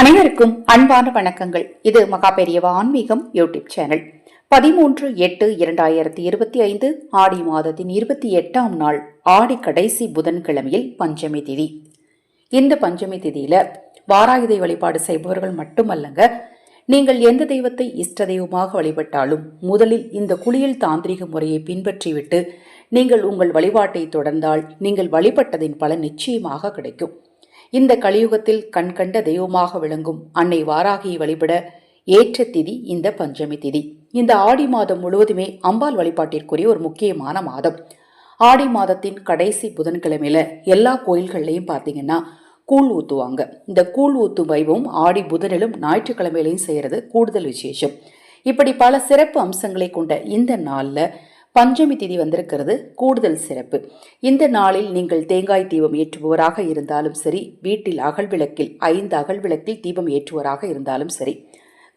அனைவருக்கும் அன்பான வணக்கங்கள். இது மகா பெரியவா ஆன்மீகம் யூடியூப் சேனல். பதிமூன்று எட்டு இரண்டாயிரத்தி இருபத்தி ஐந்து ஆடி மாதத்தின் இருபத்தி எட்டாம் நாள் ஆடி கடைசி புதன்கிழமையில் பஞ்சமி திதி. இந்த பஞ்சமி திதியில வாராயுதை வழிபாடு செய்பவர்கள் மட்டுமல்லங்க நீங்கள் எந்த தெய்வத்தை இஷ்ட தெய்வமாக வழிபட்டாலும் முதலில் இந்த குளியல் தாந்திரிக முறையை பின்பற்றிவிட்டு நீங்கள் உங்கள் வழிபாட்டை தொடர்ந்தால் நீங்கள் வழிபட்டதின் பலன் நிச்சயமாக கிடைக்கும். இந்த கலியுகத்தில் கண்கண்ட தெய்வமாக விளங்கும் அன்னை வாராகியை வழிபட ஏற்ற திதி இந்த பஞ்சமி திதி. இந்த ஆடி மாதம் முழுவதுமே அம்பாள் வழிபாட்டிற்குரிய ஒரு முக்கியமான மாதம். ஆடி மாதத்தின் கடைசி புதன்கிழமையில எல்லா கோயில்கள்லையும் பார்த்தீங்கன்னா கூழ் ஊற்றுவாங்க இந்த கூழ் ஊத்தும் வைபவம் ஆடி புதனிலும் ஞாயிற்றுக்கிழமையிலையும் செய்கிறது கூடுதல் விசேஷம். இப்படி பல சிறப்பு அம்சங்களை கொண்ட இந்த நாளில் பஞ்சமி திதி வந்திருக்கிறது. கூடுதல் சிறப்பு. இந்த நாளில் நீங்கள் தேங்காய் தீபம் ஏற்றுபவராக இருந்தாலும் சரி வீட்டில் அகல் விளக்கில் ஐந்து அகல் விளக்கில் தீபம் ஏற்றுவராக இருந்தாலும் சரி.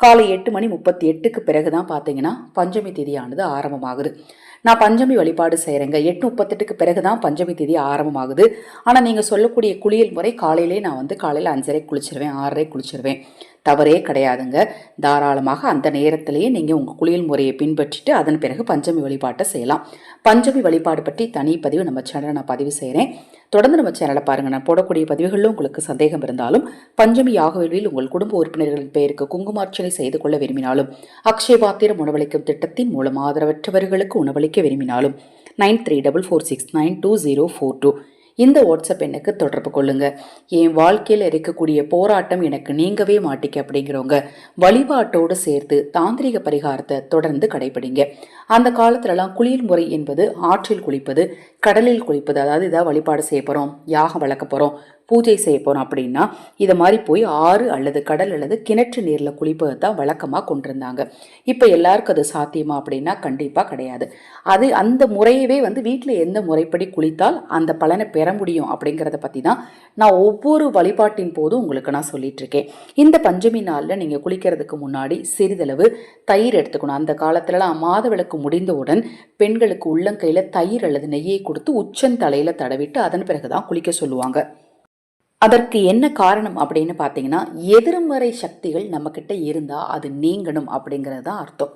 காலை எட்டு மணி முப்பத்தி எட்டுக்கு பிறகு தான் பார்த்தீங்கன்னா பஞ்சமி திதியானது ஆரம்பமாகுது. நான் பஞ்சமி வழிபாடு செய்கிறேங்க எட்டு முப்பத்தெட்டுக்கு பிறகு தான் பஞ்சமி திதி ஆரம்பமாகுது. ஆனால் நீங்கள் சொல்லக்கூடிய குளியல் முறை காலையிலே நான் வந்து காலையில் அஞ்சரை குளிச்சிருவேன் ஆறரை குளிச்சிருவேன். தவறே கிடையாதுங்க. தாராளமாக அந்த நேரத்திலேயே நீங்கள் உங்கள் குளியல் முறையை பின்பற்றிட்டு அதன் பிறகு பஞ்சமி வழிபாட்டை செய்யலாம். பஞ்சமி வழிபாடு பற்றி தனி பதிவு நம்ம சேனலை நான் பதிவு செய்கிறேன் தொடர்ந்து நம்ம சேனலை பாருங்கள் நான் போடக்கூடிய பதிவுகளிலும் உங்களுக்கு சந்தேகம் இருந்தாலும் பஞ்சமி யாகவேள்வியில் உங்கள் குடும்ப உறுப்பினர்களின் பெயருக்கு குங்குமார்ச்சனை செய்து கொள்ள விரும்பினாலும் அக்ஷயபாத்திரம் உணவளிக்கும் திட்டத்தின் மூலம் ஆதரவற்றவர்களுக்கு உணவளிக்க விரும்பினாலும் nine three double four six nine two zero four two இந்த வாட்ஸ்அப் எண்ணுக்கு தொடர்பு கொள்ளுங்க. என் வாழ்க்கையில் இருக்கக்கூடிய போராட்டம் எனக்கு நீங்கவே மாட்டிக்க அப்படிங்கிறவங்க வழிபாட்டோடு சேர்த்து தாந்திரிக பரிகாரத்தை தொடர்ந்து கடைபிடிங்க. அந்த காலத்துலலாம் குளியல் முறை என்பது ஆற்றில் குளிப்பது கடலில் குளிப்பது அதாவது இதாக வழிபாடு செய்ய போகிறோம் யாகம் வளர்க்க போகிறோம் பூஜை செய்ய போகிறோம் அப்படின்னா இதை மாதிரி போய் ஆறு அல்லது கடல் அல்லது கிணற்று நீரில் குளிப்பது தான் வழக்கமாக கொண்டிருந்தாங்க. இப்போ எல்லாருக்கும் அது சாத்தியமா அப்படின்னா கண்டிப்பாக கிடையாது. அது அந்த முறையவே வந்து வீட்டில் எந்த முறைப்படி குளித்தால் அந்த பலனை பெற முடியும் அப்படிங்கிறத பற்றி தான் நான் ஒவ்வொரு வழிபாட்டின் போதும் உங்களுக்கு நான் சொல்லிட்டு இருக்கேன். இந்த பஞ்சமி நாளில் நீங்கள் குளிக்கிறதுக்கு முன்னாடி சிறிதளவு தயிர் எடுத்துக்கணும். அந்த காலத்துலலாம் மாத விளக்கு முடிந்தவுடன் பெண்களுக்கு உள்ளங்கையில் தயிர் அல்லது நெய்யை கொடுத்து உச்சந்தலையில் தடவிட்டு அதன் பிறகு தான் குளிக்க சொல்லுவாங்க. அதற்கு என்ன காரணம் அப்படின்னு பார்த்தீங்கன்னா எதிர்மறை சக்திகள் நம்மக்கிட்ட இருந்தால் அது நீங்கணும் அப்படிங்கிறது தான் அர்த்தம்.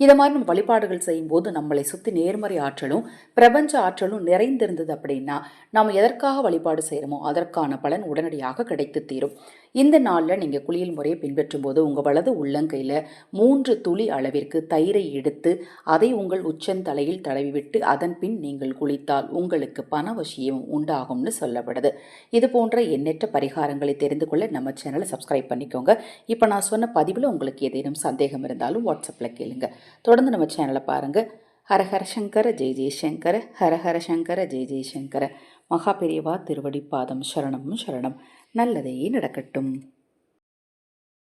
இதை மாதிரி நம்ம வழிபாடுகள் செய்யும்போது நம்மளை சுற்றி நேர்மறை ஆற்றலும் பிரபஞ்ச ஆற்றலும் நிறைந்திருந்தது அப்படின்னா நாம் எதற்காக வழிபாடு செய்கிறோமோ அதற்கான பலன் உடனடியாக கிடைத்து தீரும். இந்த நாளில் நீங்கள் குளியல் முறையை பின்பற்றும் போது உங்கள் வலது உள்ளங்கையில் மூன்று துளி அளவிற்கு தயிரை எடுத்து அதை உங்கள் உச்சந்தலையில் தடவிவிட்டு அதன் பின் நீங்கள் குளித்தால் உங்களுக்கு பணவசியம் உண்டாகும்னு சொல்லப்படுது. இது போன்ற எண்ணற்ற பரிகாரங்களை தெரிந்து கொள்ள நம்ம சேனலை சப்ஸ்கிரைப் பண்ணிக்கோங்க. இப்போ நான் சொன்ன பதிவில் உங்களுக்கு ஏதேனும் சந்தேகம் இருந்தாலும் வாட்ஸ்அப்பில் கேளுங்கள் தொடர்ந்து நம்ம சேனலை பாருங்கள் ஹரஹர சங்கர ஜெய் ஜெய்சங்கர ஹரஹர சங்கர ஜெய் ஜெய்சங்கர மகா பெரியவா திருவடி பாதம் சரணம் சரணம். நல்லதே நடக்கட்டும்.